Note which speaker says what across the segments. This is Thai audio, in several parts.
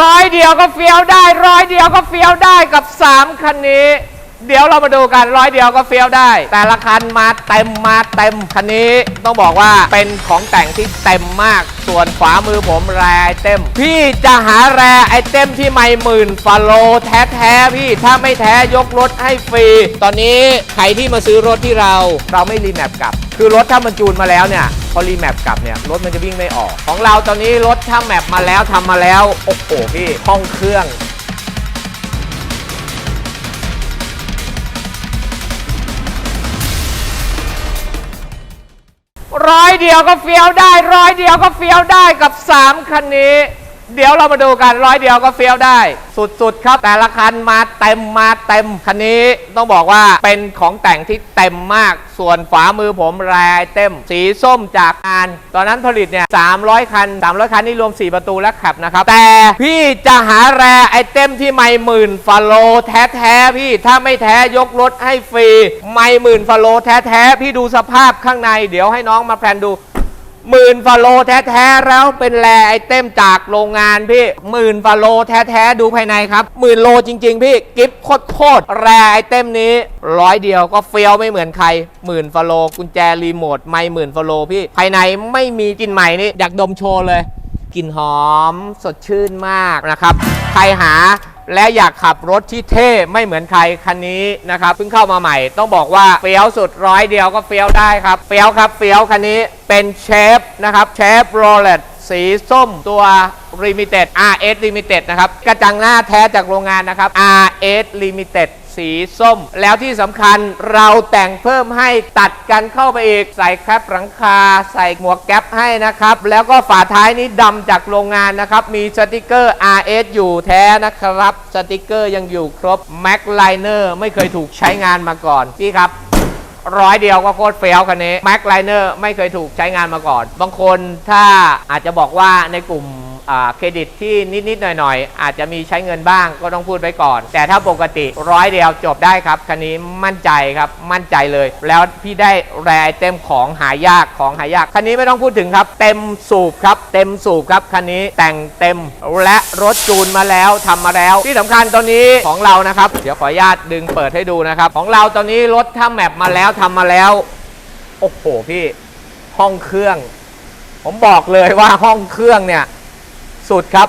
Speaker 1: ร้อยเดียวก็เฟี้ยวได้ ร้อยเดียวก็เฟี้ยวได้กับ 3 คันนี้ เดี๋ยวเรามาดูกันร้อยเดียวก็เฟี้ยวได้ แต่ละคันมาเต็มมาเต็มคันนี้ต้องบอกว่าเป็นของแต่งที่เต็มมากส่วนขวามือผมแรไอเต็ม พี่จะหาแรไอเต็มที่ไม่หมื่นฟาโลแท้ๆพี่ถ้าไม่แท้ยกรถให้ฟรี ตอนนี้ใครที่มาซื้อรถที่เรา เราไม่รีแมปกลับ คือรถถ้ามันจูนมาแล้วเนี่ย อรีแมปกลับเนี่ยรถมันจะวิ่งไม่ออก ของเราตอนนี้รถถ้าแมปมาแล้วทำมาแล้ว โอ้โหพี่ห้องเครื่องร้อยเดียวก็เฟี้ยวได้ร้อยเดียวก็เฟี้ยวได้กับ 3 คันนี้ เดี๋ยวเรามาดูกันร้อยเดียวก็เฟี้ยวได้ สุดๆ ครับ แต่ละคันมาเต็มมาเต็ม คันนี้ต้องบอกว่าเป็นของแต่งที่เต็มมากส่วนฝามือผมแรเต็ม สีส้มจากงาน ตอนนั้นผลิตเนี่ย300 คัน 300 คันนี่รวม 4 ประตูและขับนะครับ แต่พี่จะหาแรไอเต็มที่ไม่หมื่นฟาโลแท้ๆพี่ถ้าไม่แท้ยกรถให้ฟรี ไม่หมื่นฟาโลแท้ๆพี่ดูสภาพข้างใน เดี๋ยวให้น้องมาแพลนดู หมื่นฟาโลแท้ๆแล้วเป็นแรไอเต็มจากโรงงานพี่หมื่นฟาโลแท้ๆดูภายในครับหมื่นโลจริง ๆ พี่กิฟต์โคตรๆแรไอเต็มนี้ร้อยเดียวก็เฟี้ยวไม่เหมือนใครหมื่นฟาโลกุญแจรีโมทไม่หมื่นฟาโลพี่ภายในไม่มีกลิ่นใหม่นี่อยากดมโชว์เลยกลิ่นหอมสดชื่นมากนะครับ ใครหา และอยากขับรถที่เท่ไม่เหมือนใครคันนี้นะครับเพิ่งเข้ามาใหม่ ต้องบอกว่าเฟี้ยวสุดร้อยเดียวก็เฟี้ยวได้ครับเฟี้ยวครับเฟี้ยวคันนี้เป็นเชฟนะครับเชฟโรเลตสีส้มตัว Limited RS Limited นะครับ กระจังหน้าแท้จากโรงงานนะครับ RS Limited สีส้ม แล้วที่สำคัญเราแต่งเพิ่มให้ตัดกันเข้าไปอีก ใส่แคปหลังคา ใส่หมวกแก๊ปให้นะครับ แล้วก็ฝาท้ายนี้ดำจากโรงงานนะครับ มีสติกเกอร์ RS อยู่แท้นะครับ สติกเกอร์ยังอยู่ครบ Mac Liner ไม่เคยถูกใช้งานมาก่อน พี่ครับร้อยเดียวก็โคตรเฟี้ยวคันนี้ Mac Liner ไม่เคยถูกใช้งานมาก่อน บางคนถ้าอาจจะบอกว่าในกลุ่ม เครดิตที่นิด ๆ หน่อย ๆ อาจจะมีใช้เงินบ้างก็ต้องพูดไว้ก่อน แต่ถ้าปกติร้อยเดียวจบได้ครับ คันนี้มั่นใจครับ มั่นใจเลย แล้วพี่ได้แรเต็มของหายากของหายาก คันนี้ไม่ต้องพูดถึงครับ เต็มสูบครับ เต็มสูบครับ คันนี้แต่งเต็มและรถจูนมาแล้วทำมาแล้ว ที่สำคัญตอนนี้ของเรานะครับ เดี๋ยวขออนุญาตดึงเปิดให้ดูนะครับ ของเราตอนนี้รถถ้าแมปมาแล้วทำมาแล้ว โอ้โหพี่ห้องเครื่อง ผมบอกเลยว่าห้องเครื่องเนี่ย สุดครับ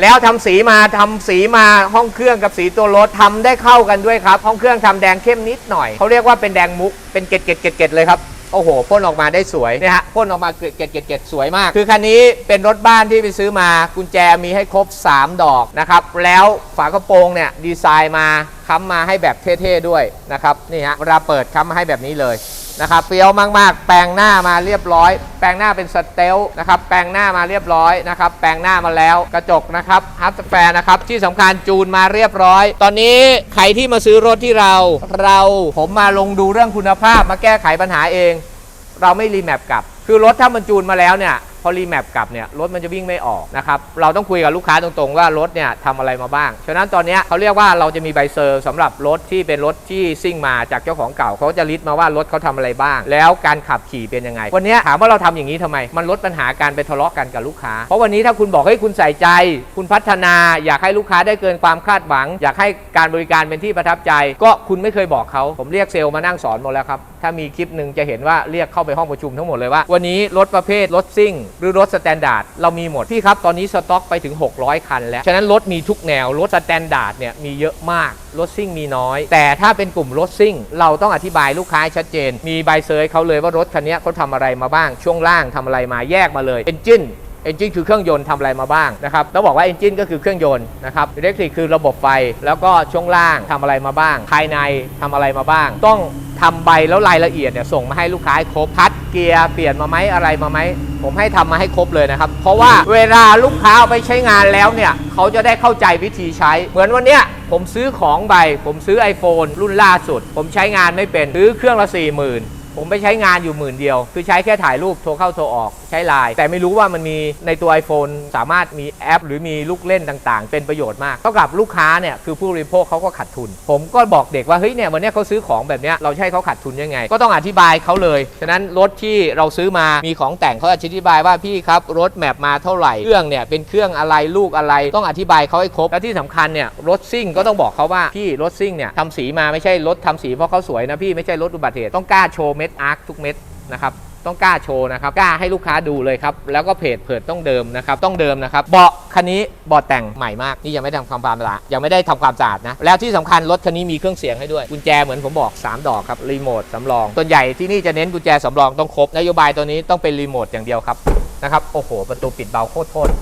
Speaker 1: แล้วทำสีมาทำสีมาห้องเครื่องกับสีตัวรถทำได้เข้ากันด้วยครับ ห้องเครื่องทำแดงเข้มนิดหน่อยเขาเรียกว่าเป็นแดงมุกเป็นเกล็ดเกล็ดเกล็ดเกล็ดเลยครับโอ้โหพ่นออกมาได้สวยเนี่ยฮะพ่นออกมาเกล็ดเกล็ดเกล็ดเกล็ดสวยมาก คือคันนี้เป็นรถบ้านที่ไปซื้อมากุญแจมีให้ครบ 3 ดอกนะครับ แล้วฝากระโปรงเนี่ยดีไซน์มาค้ำมาให้แบบเท่ๆด้วยนะครับนี่ฮะเวลาเปิดค้ำมาให้แบบนี้เลย นะครับเฟี้ยวมากๆ แปลงหน้ามาเรียบร้อย แปลงหน้าเป็นสเตลนะครับ แปลงหน้ามาเรียบร้อยนะครับ แปลงหน้ามาแล้วกระจกนะครับฮับสแฟร์นะครับ ที่สำคัญจูนมาเรียบร้อย ตอนนี้ใครที่มาซื้อรถที่เรา เราผมมาลงดูเรื่องคุณภาพมาแก้ไขปัญหาเอง เราไม่รีแมปกลับ คือรถถ้ามันจูนมาแล้วเนี่ย พอรีแมปกลับเนี่ยรถมันจะวิ่งไม่ออกนะครับเราต้องคุยกับลูกค้าตรงๆว่ารถเนี่ยทำอะไรมาบ้าง ฉะนั้นตอนนี้เขาเรียกว่าเราจะมีใบเซอร์สำหรับรถที่เป็นรถที่ซิ่งมาจากเจ้าของเก่าเขาจะลิสต์มาว่ารถเขาทำอะไรบ้าง แล้วการขับขี่เป็นยังไง วันนี้ถามว่าเราทำอย่างนี้ทำไม มันลดปัญหาการไปทะเลาะกันกับลูกค้า เพราะวันนี้ถ้าคุณบอกให้คุณใส่ใจ คุณพัฒนาอยากให้ลูกค้าได้เกินความคาดหวัง อยากให้การบริการเป็นที่ประทับใจ ก็คุณไม่เคยบอกเขาผมเรียกเซลล์มานั่งสอนหมดแล้วครับถ้ามีคลิปหนึ่งจะเห็นว่าเรียกเข้าไปห้องประชุมทั้งหมดเลยว่าวันนี้รถประเภทรถซิ่งหรือรถสแตนดาร์ดเรามีหมด พี่ครับ ตอนนี้สต็อกไปถึง 600 คันแล้ว ฉะนั้นรถมีทุกแนว รถสแตนดาร์ดเนี่ยมีเยอะมาก รถซิ่งมีน้อย แต่ถ้าเป็นกลุ่มรถซิ่ง เราต้องอธิบายลูกค้าชัดเจน มีใบเซอร์เขาเลยว่ารถคันนี้เขาทำอะไรมาบ้าง ช่วงล่างทำอะไรมาแยกมาเลยเอนจินเอนจินคือเครื่องยนต์ทำอะไรมาบ้างนะครับต้องบอกว่าเอนจินก็คือเครื่องยนต์นะครับอิเล็กทริกคือระบบไฟ แล้วก็ช่วงล่างทำอะไรมาบ้าง ภายในทำอะไรมาบ้าง ต้อง ทำใบแล้วรายละเอียดเนี่ยส่งมาให้ลูกค้าให้ครบพัดเกียร์เปลี่ยนมาไหมอะไรมาไหมผมให้ทำมาให้ครบเลยนะครับ เพราะว่าเวลาลูกค้าเอาไปใช้งานแล้วเนี่ยเขาจะได้เข้าใจวิธีใช้ เหมือนวันเนี้ยผมซื้อของไปผมซื้อ iPhone รุ่นล่าสุด ผมใช้งานไม่เป็นซื้อเครื่องละ4 0,000 ผมไปใช้งานอยู่หมื่นเดียว คือใช้แค่ถ่ายรูปโทรเข้าโทรออกใช้ไลน์แต่ไม่รู้ว่ามันมีในตัว iPhone สามารถมีแอป หรือมีลูกเล่นต่างๆ เป็นประโยชน์มากเท่ากับลูกค้าเนี่ยคือผู้บริโภคเขาก็ขาดทุน ผมก็บอกเด็กว่าเฮ้ยเนี่ยวันนี้เขาซื้อของแบบเนี้ยเราใช้เขาขาดทุนยังไง ก็ต้องอธิบายเขาเลยฉะนั้นรถที่เราซื้อมามีของแต่งเขาอธิบายว่าพี่ครับรถแมพมาเท่าไหร่เครื่องเนี่ยเป็นเครื่องอะไรลูกอะไรต้องอธิบายเขาให้ครบแล้วที่สำคัญเนี่ยรถซิ่งก็ต้องบอกเขาว่าพี่รถซิ่งเนี่ยทำสีมาไม่ใช่รถทำสีเพราะเขาสวยนะพี่ไม่ใช่รถอุบัติเหตุต้องกล้าโชว์ม็ดอาร์คทุกเม็ดนะครับต้องกล้าโชว์นะครับกล้าให้ลูกค้าดูเลยครับ แล้วก็เพจเผิดต้องเดิมนะครับ ต้องเดิมนะครับเบาะคันนี้เบาะแต่งใหม่มากนี่ยังไม่ได้ทำความสะอาดยังไม่ได้ทำความสะอาดนะ แล้วที่สำคัญรถคันนี้มีเครื่องเสียงให้ด้วย กุญแจเหมือนผมบอก 3 ดอกครับรีโมทสำรองส่วนใหญ่ที่นี่จะเน้นกุญแจสำรองต้องครบนโยบายตัวนี้ต้องเป็นรีโมทอย่างเดียวครับนะครับโอ้โห ประตูปิดเบาโคตร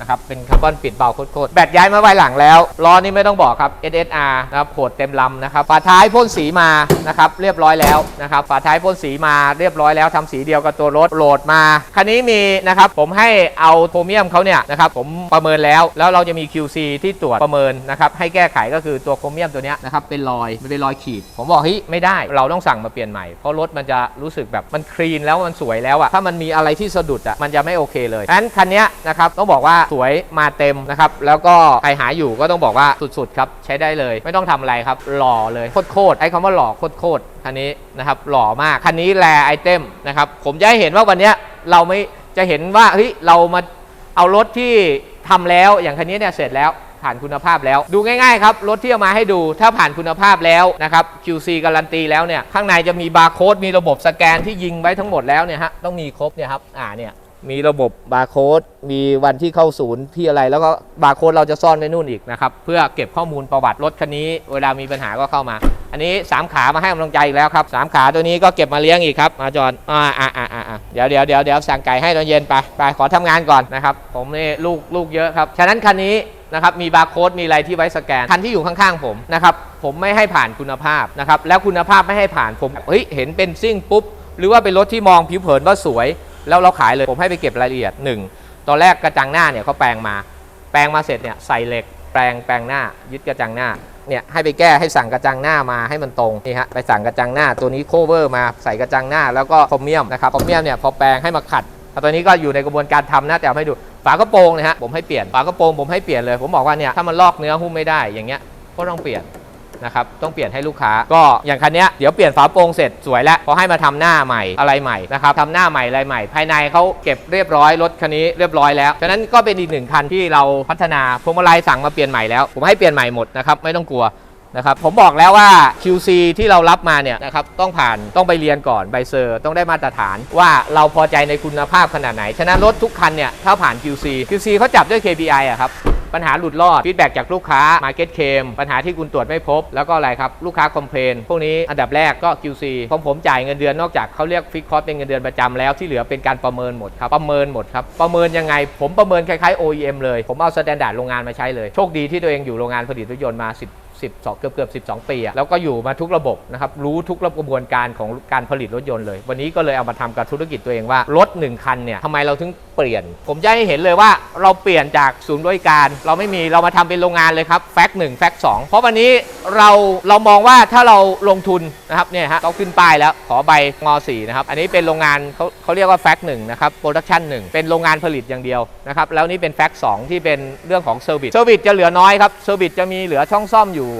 Speaker 1: นะครับ เป็นคาร์บอนปิดเบาโคตรๆ แบตย้ายมาไว้หลังแล้ว ล้อนี่ไม่ต้องบอกครับ SSR นะครับโหดเต็มลำนะครับ ฝาท้ายพ่นสีมานะครับ เรียบร้อยแล้วนะครับ ฝาท้ายพ่นสีมาเรียบร้อยแล้วทำสีเดียวกับตัวรถโหลดมา คันนี้มีนะครับ ผมให้เอาโครเมียมเขาเนี่ยนะครับ ผมประเมินแล้ว แล้วเราจะมี QC ที่ตรวจประเมินนะครับ ให้แก้ไขก็คือตัวโครเมียมตัวเนี้ยนะครับ เป็นรอยมันเป็นรอยขีด ผมบอกเฮ้ยไม่ได้ เราต้องสั่งมาเปลี่ยนใหม่ เพราะรถมันจะรู้สึกแบบมันคลีนแล้วมันสวยแล้วอะถ้ามันมีอะไรที่สะดุดอะมันจะไม่โอเคเลยงั้นคันนี้นะครับต้องบอกว่าสวยมาเต็มนะครับ แล้วก็ใครหาอยู่ก็ต้องบอกว่าสุดๆครับ ใช้ได้เลย ไม่ต้องทำอะไรครับ หล่อเลยโคตรๆไอ้คำว่าหล่อโคตรๆคันนี้นะครับ หล่อมาก คันนี้แรไอเทมนะครับ ผมจะให้เห็นว่าวันนี้เราไม่จะเห็นว่าเฮ้ยเรามาเอารถที่ทำแล้วอย่างคันนี้เนี่ยเสร็จแล้วผ่านคุณภาพแล้วดูง่ายๆครับรถที่เอามาให้ดูถ้าผ่านคุณภาพแล้วนะครับ QC การันตีแล้วเนี่ยข้างในจะมีบาร์โค้ดมีระบบสแกนที่ยิงไว้ทั้งหมดแล้วเนี่ยฮะต้องมีครบเนี่ยครับอ่าเนี่ย มีระบบบาร์โค้ดมีวันที่เข้าศูนย์ที่อะไร แล้วก็บาร์โค้ดเราจะซ่อนไว้นู่นอีกนะครับ เพื่อเก็บข้อมูลประวัติรถคันนี้ เวลามีปัญหาก็เข้ามา อันนี้ 3 ขามาให้กำลังใจอีกแล้วครับสามขาตัวนี้ก็เก็บมาเลี้ยงอีกครับมาจอนอ่าอ่าอ่าอ่าเดี๋ยวเดี๋ยวเดี๋ยวเดี๋ยวสั่งไก่ให้ตอนเย็นไปไปขอทำงานก่อนนะครับผมนี่ลูกลูกเยอะครับฉะนั้นคันนี้นะครับมีบาร์โค้ดมีอะไรที่ไว้สแกนคันที่อยู่ข้างๆผมนะครับผมไม่ให้ผ่านคุณภาพนะครับแล้วคุณภาพไม่ให้ผ่านผมเฮ้ยเห็นเป็นซิ่งปุ๊บหรือว่าเป็นรถที่มองผิวเผินว่าสวย แล้วเราขายเลยผมให้ไปเก็บรายละเอียดหนึ่งตอนแรกกระจังหน้าเนี่ยเขาแปลงมา แปลงมาเสร็จเนี่ยใส่เหล็กแปลงแปลงหน้า ยึดกระจังหน้าเนี่ยให้ไปแก้ให้สั่งกระจังหน้ามาให้มันตรงนี่ฮะไปสั่งกระจังหน้าตัวนี้โคเวอร์มาใส่กระจังหน้าแล้วก็คอมเมียมนะครับคอมเมียมเนี่ยพอแปลงให้มาขัดตอนนี้ก็อยู่ในกระบวนการทำนะแต่ให้ดูฝากระโปรงเนะฮะผมให้เปลี่ยนฝากระโปรงผมให้เปลี่ยนเลย ผมบอกว่าเนี่ยถ้ามันลอกเนื้อหุ้มไม่ได้อย่างเงี้ยก็ต้องเปลี่ยน นะครับต้องเปลี่ยนให้ลูกค้า ก็อย่างคันนี้เดี๋ยวเปลี่ยนฝาโปร่งเสร็จสวยแล้วพอให้มาทำหน้าใหม่อะไรใหม่นะครับทำหน้าใหม่อะไรใหม่ ภายในเขาเก็บเรียบร้อยรถคันนี้เรียบร้อยแล้วฉะนั้นก็เป็นอีกหนึ่งคันที่เราพัฒนาพวงมาลัยสั่งมาเปลี่ยนใหม่แล้วผมให้เปลี่ยนใหม่หมดนะครับไม่ต้องกลัว นะครับผมบอกแล้วว่า QC ที่เรารับมาเนี่ยนะครับต้องผ่านต้องไปเรียนก่อนใบเซอร์ต้องได้มาตรฐานว่าเราพอใจในคุณภาพขนาดไหน ฉะนั้นรถทุกคันเนี่ยถ้าผ่าน QC QC เขาจับด้วย KPI อะครับปัญหาหลุดรอดฟีดแบ็จากลูกค้า Market c เคมปัญหาที่คุณตรวจไม่พบ แล้วก็อะไรครับ ลูกค้าคอมเพลนพวกนี้อันดับแรกก็ QC ของผมจ่ายเงินเดือนนอกจากเขาเรียกฟิกคอสเป็นเงินเดือนประจำแล้วที่เหลือเป็นการประเมินหมดครับ ประเมินหมดครับ ประเมินยังไง ผมประเมินคล้ายๆ OEM เลย ผมเอาสแตนดาร์ดโรงงานมาใช้เลย โชคดีที่ตัวเองอยู่โรงงานผลิตรถยนต์มา10 12 เกือบเกือบ12 ปีอะแล้วก็อยู่มาทุกระบบนะครับรู้ทุกระกระบวนการของการผลิตรถยนต์เลย วันนี้ก็เลยเอามาทำกับธุรกิจตัวเองว่ารถหนึ่งคันเนี่ยทำไมเราถึงเปลี่ยน ผมจะให้เห็นเลยว่าเราเปลี่ยนจากศูนย์บริการ เราไม่มีเรามาทำเป็นโรงงานเลยครับแฟกต์หนึ่งแฟกต์สองเพราะวันนี้เราเรามองว่าถ้าเราลงทุนนะครับเนี่ยฮะเราขึ้นป้ายแล้วขอใบงอ4นะครับอันนี้เป็นโรงงานเขาเขาเรียกว่าแฟกต์หนึ่งนะครับโปรดักชันหนึ่งเป็นโรงงานผลิตอย่างเดียวนะครับแล้วนี่เป็นแฟกต์สองที่เป็นเรื่องของเซอร์วิสเซอร์วิสจะเหลือน้อยครับเซอร์วิสจะมีเหลือช่องซ่อมอยู่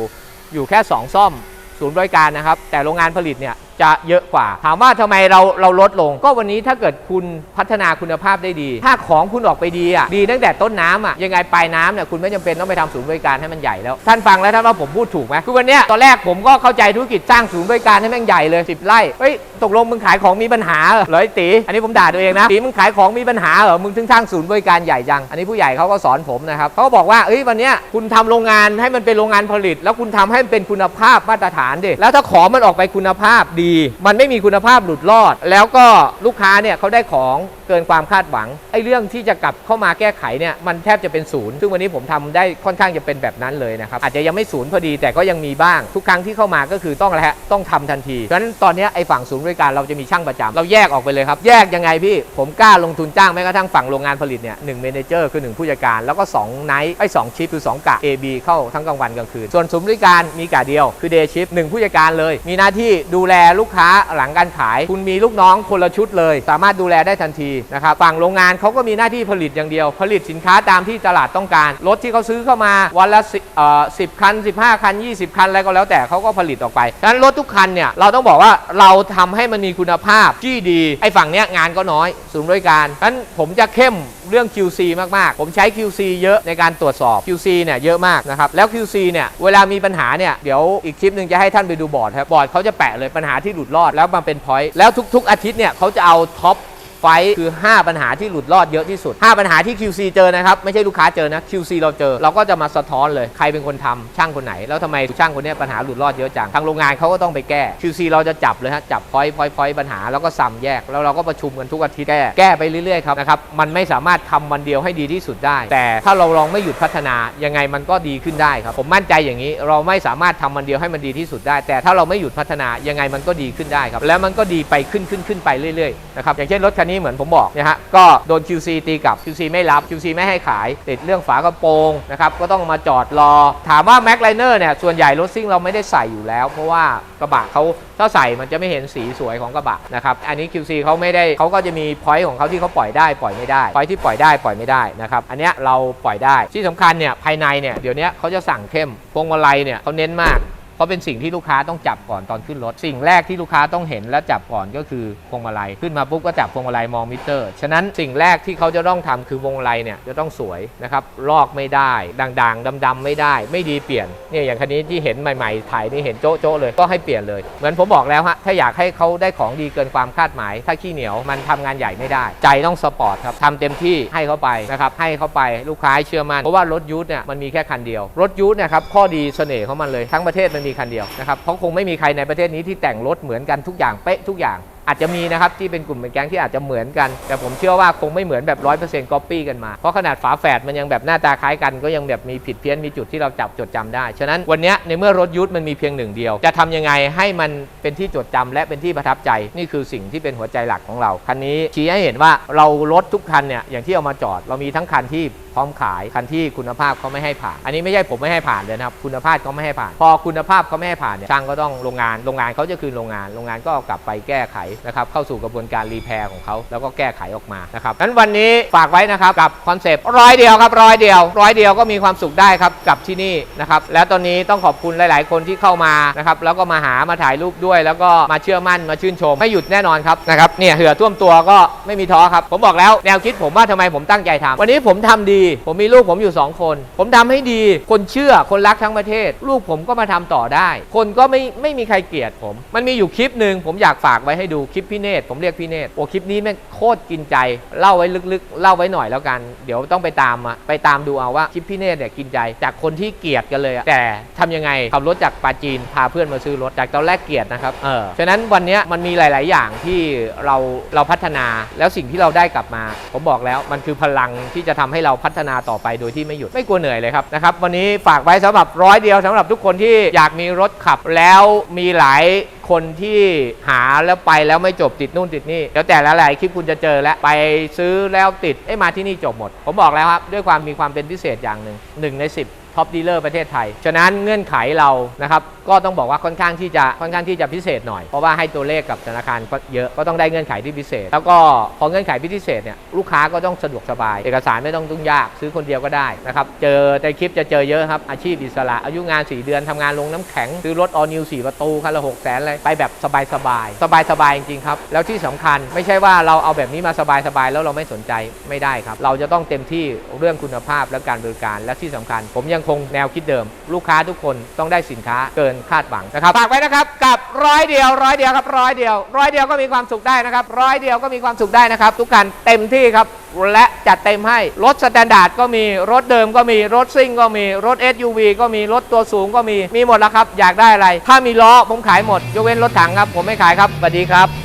Speaker 1: อยู่แค่ 2 ซ่อมศูนย์บริการนะครับ แต่โรงงานผลิตเนี่ยจะเยอะกว่า ถามว่าทำไมเราเราลดลง ก็วันนี้ถ้าเกิดคุณพัฒนาคุณภาพได้ดี ถ้าของคุณออกไปดีอะดีตั้งแต่ต้นน้ำอะยังไงปลายน้ำเนี่ยคุณไม่จำเป็นต้องไปทำศูนย์บริการให้มันใหญ่แล้ว ท่านฟังแล้วท่านว่าผมพูดถูกไหมคือวันนี้ตอนแรกผมก็เข้าใจธุรกิจสร้างศูนย์บริการให้แม่งใหญ่เลย10ไร่เฮ้ยตกลงมึงขายของมีปัญหาเหรอไอ้ตีอันนี้ผมด่าตัวเองนะตีมึงขายของมีปัญหาเหรอมึงถึงสร้างศูนย์บริการใหญ่จังอันนี้ผู้ใหญ่เขาก็สอนผมนะครับเขาก็บอกว่าเอ้ยวันนี้คุณทำโรงงานให้มันเป็นโรงงานผลิต แล้วคุณทำให้มันเป็นคุณภาพมาตรฐานดิแล้วถ้าของมันออกไปคุณภาพดีมันไม่มีคุณภาพหลุดรอด แล้วก็ลูกค้าเนี่ยเขาได้ของเกินความคาดหวังไอ้เรื่องที่จะกลับเข้ามาแก้ไขเนี่ยมันแทบจะเป็นศูนย์ซึ่งวันนี้ผมทำได้ค่อนข้างจะเป็นแบบนั้นเลยนะครับอาจจะยังไม่ศูนย์พอดีแต่ก็ยังมีบ้างทุกครั้งที่เข้ามาก็คือต้องอะไรฮะต้องทำทันทีเพราะฉะนั้นตอนนี้ไอ้ฝั่งศูนย์บริการเราจะมีช่างประจำเราแยกออกไปเลยครับ แยกยังไงพี่ผมกล้าลงทุนจ้างแม้กระทั่งฝั่งโรงงานผลิตเนี่ยหนึ่งเมนเจอร์คือหนึ่งผู้จัดการ แล้วก็2ไนท์ไอ้สองชิปคือ 2กะ A B เข้าทั้งกลางวันกลางคืน ส่วนศูนย์บริการมีกะเดียวคือเดย์ชิปหนึ่งผู้จัดการเลย มีหน้าที่ดูแลลูกค้าหลังการขาย คุณมีลูกน้องคนละชุดเลย สามารถดูแลได้ทันทีนะครับฝั่งโรงงานเขาก็มีหน้าที่ผลิตอย่างเดียว ผลิตสินค้าตามที่ตลาดต้องการ รถที่เขาซื้อเข้ามาวันละสิเอ่อสิบคัน 15 คัน 20 คันอะไรก็แล้วแต่เขาก็ผลิตออกไปฉะนั้นรถทุกคันเนี่ยเราต้องบอกว่าเราทำให้มันมีคุณภาพที่ดีไอ้ฝั่งเนี้ยงานก็น้อยศูนย์บริการฉะนั้นผมจะเข้มเรื่อง QC มาก ๆ ผมใช้ QC เยอะในการตรวจสอบ QC เนี่ยเยอะมากนะครับ แล้ว QC เนี่ยเวลามีปัญหาเนี่ยเดี๋ยวอีกคลิปหนึ่งจะให้ท่านไปดูบอร์ดครับบอร์ดเขาจะแปะเลยปัญหาที่หลุดรอดแล้วมันเป็นพอยต์แล้วทุก ๆ อาทิตย์เนี่ยเขาจะเอาท็อป ไฟคือ 5 ปัญหาที่หลุดรอดเยอะที่สุด 5 ปัญหาที่ QC เจอนะครับ ไม่ใช่ลูกค้าเจอนะ QC เราเจอ เราก็จะมาสะท้อนเลยใครเป็นคนทำช่างคนไหน แล้วทำไมช่างคนนี้ปัญหาหลุดรอดเยอะจังทางโรงงานเขาก็ต้องไปแก้ QC เราจะจับเลยฮะจับพอยต์พอยต์พอยต์ปัญหาแล้วก็ซ้ำแยกแล้วเราก็ประชุมกันทุกอาทิตย์แก้แก้ไปเรื่อยๆครับนะครับมันไม่สามารถทำวันเดียวให้ดีที่สุดได้ แต่ถ้าเราลองไม่หยุดพัฒนายังไงมันก็ดีขึ้นได้ครับผมมั่นใจอย่างนี้เราไม่สามารถทำวันเดียวให้มันดีที่สุดได้ แต่ถ้าเราไม่หยุดพัฒนายังไงมันก็ดีขึ้นได้ครับแล้วมันก็ดีไปขึ้นขึ้นขึ้นไปเรื่อยๆนะครับอย่างเช่นรถคันนี้เหมือนผมบอกนะฮะก็โดน QC ตีกลับ QC ไม่รับ QC ไม่ให้ขาย ติดเรื่องฝากระโปรงนะครับก็ต้องมาจอดรอ ถามว่า Mac Liner เนี่ยส่วนใหญ่รถซิ่งเราไม่ได้ใส่อยู่แล้ว เพราะว่ากระบะเขาถ้าใส่มันจะไม่เห็นสีสวยของกระบะนะครับอันนี้ QC เขาไม่ได้เขาก็จะมีพอยต์ของเขาที่เขาปล่อยได้ปล่อยไม่ได้พอยที่ปล่อยได้ปล่อยไม่ได้นะครับอันนี้เราปล่อยได้ที่สำคัญเนี่ยภายในเนี่ยเดี๋ยวนี้เขาจะสั่งเข้มพวงมาลัยเนี่ยเขาเน้นมาก เพราะเป็นสิ่งที่ลูกค้าต้องจับก่อนตอนขึ้นรถ สิ่งแรกที่ลูกค้าต้องเห็นและจับก่อนก็คือพวงมาลัย ขึ้นมาปุ๊บก็จับพวงมาลัยมองมิเตอร์ ฉะนั้นสิ่งแรกที่เขาจะต้องทำคือพวงมาลัยเนี่ยจะต้องสวยนะครับ ลอกไม่ได้ ด่างๆดำๆไม่ได้ ไม่ดีเปลี่ยน เนี่ยอย่างคันนี้ที่เห็นใหม่ๆ ถ่ายนี่เห็นโจ๊ะๆเลย ก็ให้เปลี่ยนเลย เหมือนผมบอกแล้วฮะ ถ้าอยากให้เขาได้ของดีเกินความคาดหมาย ถ้าขี้เหนียวมันทำงานใหญ่ไม่ได้ ใจต้องสปอร์ตครับทำเต็มที่ให้เขาไปนะครับ ให้เขาไป ลูกค้าเชื่อมั่น เพราะว่ารถยูทเนี่ยมันมีแค่คันเดียว รถยูทเนี่ยครับข้อดีเสน่ห์ของมันเลยทั้งประเทศมันมีคันเดียวนะครับเพราะคงไม่มีใครในประเทศนี้ที่แต่งรถเหมือนกันทุกอย่างเป๊ะทุกอย่าง อาจจะมีนะครับที่เป็นกลุ่มเป็นแก๊งที่อาจจะเหมือนกัน แต่ผมเชื่อว่าคงไม่เหมือนแบบร้อยเปอร์เซ็นต์ก๊อปปี้กันมา เพราะขนาดฝาแฝดมันยังแบบหน้าตาคล้ายกันก็ยังแบบมีผิดเพี้ยนมีจุดที่เราจับจดจำได้ ฉะนั้นวันนี้ในเมื่อรถยุทธมันมีเพียงหนึ่งเดียว จะทำยังไงให้มันเป็นที่จดจำและเป็นที่ประทับใจ นี่คือสิ่งที่เป็นหัวใจหลักของเราคันนี้ชี้ให้เห็นว่าเรารถทุกคันเนี่ยอย่างที่เอามาจอดเรามีทั้งคันที่พร้อมขายคันที่คุณภาพเขาไม่ให้ผ่าน อันนี้ไม่ใช่ผมไม่ให้ผ่านเลยนะครับคุณภาพเขาไม่ให้ผ่าน พอคุณภาพเขาไม่ให้ผ่านเนี่ยช่างก็ต้องโรงงานโรงงานเขาจะคืนโรงงาน โรงงานก็เอากลับไปแก้ไขนะครับเข้าสู่กระบวนการรีแพร์ของเขาแล้วก็แก้ไขออกมานะครับนั้นวันนี้ฝากไว้นะครับกับคอนเซปต์ร้อยเดียวครับร้อยเดียวร้อยเดียวก็มีความสุขได้ครับกับที่นี่นะครับแล้วตอนนี้ต้องขอบคุณหลาย ๆ คนที่เข้ามานะครับแล้วก็มาหามาถ่ายรูปด้วย แล้วก็มาเชื่อมั่นมาชื่นชมไม่หยุดแน่นอนครับนะครับเนี่ยเหือท่วมตัวก็ไม่มีท้อครับผมบอกแล้วแนวคิดผมว่าทำไมผมตั้งใจทำวันนี้ผมทำดี ผมมีลูกผมอยู่ 2 คน ผมทำให้ดี คนเชื่อคนรักทั้งประเทศ ลูกผมก็มาทำต่อได้ คนก็ไม่ไม่มีใครเกลียดผม มันมีอยู่คลิปหนึ่งผมอยากฝากไว้ให้ดูคลิปพี่เนตรผมเรียกพี่เนตรโอ้คลิปนี้แม่งโคตรกินใจ เล่าไว้ลึกๆ เล่าไว้หน่อยแล้วกัน เดี๋ยวต้องไปตามมาไปตามดูเอาว่าคลิปพี่เนตรเนี่ยกินใจ จากคนที่เกลียดกันเลยอะแต่ทำยังไงขับรถจากปาจีนพาเพื่อนมาซื้อรถจากตอนแรกเกลียดนะครับเออฉะนั้นวันเนี้ยมันมีหลาย ๆ อย่างที่เราเราพัฒนาแล้วสิ่งที่เราได้กลับมา ผมบอกแล้วมันคือพลังที่จะทำให้เราพัฒนาต่อไปโดยที่ไม่หยุดไม่กลัวเหนื่อยเลยครับนะครับวันนี้ฝากไว้สำหรับร้อยเดียวสำหรับทุกคนที่อยากมีรถขับแล้วมีหลาย คนที่หาแล้วไปแล้วไม่จบติดนู่นติดนี่แล้วแต่ละหลายคลิปคุณจะเจอแล้วไปซื้อแล้วติดเอ้มาที่นี่จบหมด ผมบอกแล้วครับ ด้วยความมีความเป็นพิเศษอย่างหนึ่งหนึ่งใน10 ท็อปดีลเลอร์ประเทศไทย ฉะนั้นเงื่อนไขเรานะครับก็ต้องบอกว่าค่อนข้างที่จะค่อนข้างที่จะพิเศษหน่อย เพราะว่าให้ตัวเลขกับธนาคารก็เยอะก็ต้องได้เงื่อนไขที่พิเศษ แล้วก็พอเงื่อนไขพิเศษเนี่ยลูกค้าก็ต้องสะดวกสบาย เอกสารไม่ต้องยุ่งยากซื้อคนเดียวก็ได้นะครับเจอในคลิปจะเจอเยอะครับอาชีพอิสระอายุงาน 4 เดือนทำงานลงน้ำแข็งซื้อรถออนิว4ประตูคันละ6แสนเลยไปแบบสบายสบายสบายสบายจริงๆครับแล้วที่สำคัญไม่ใช่ว่าเราเอาแบบนี้มาสบายสบายแล้วเราไม่สนใจไม่ได้ครับ เราจะต้องเต็มที่เรื่องคุณภาพและการบริการและที่สำคัญ ผมยังคงแนวคิดเดิม ลูกค้าทุกคนต้องได้สินค้าเกินคาดหวังนะครับฝากไว้นะครับกับร้อยเดียวร้อยเดียวครับร้อยเดียวร้อยเดียวก็มีความสุขได้นะครับร้อยเดียวก็มีความสุขได้นะครับ ทุกการเต็มที่ครับและจัดเต็มให้รถสแตนดาร์ดก็มีรถเดิมก็มีรถซิ่งก็มีรถ SUV ก็มีรถตัวสูงก็มีมีหมดแล้วครับ อยากได้อะไร ถ้ามีล้อผมขายหมด ยกเว้นรถถังครับ ผมไม่ขายครับสวัสดีครับ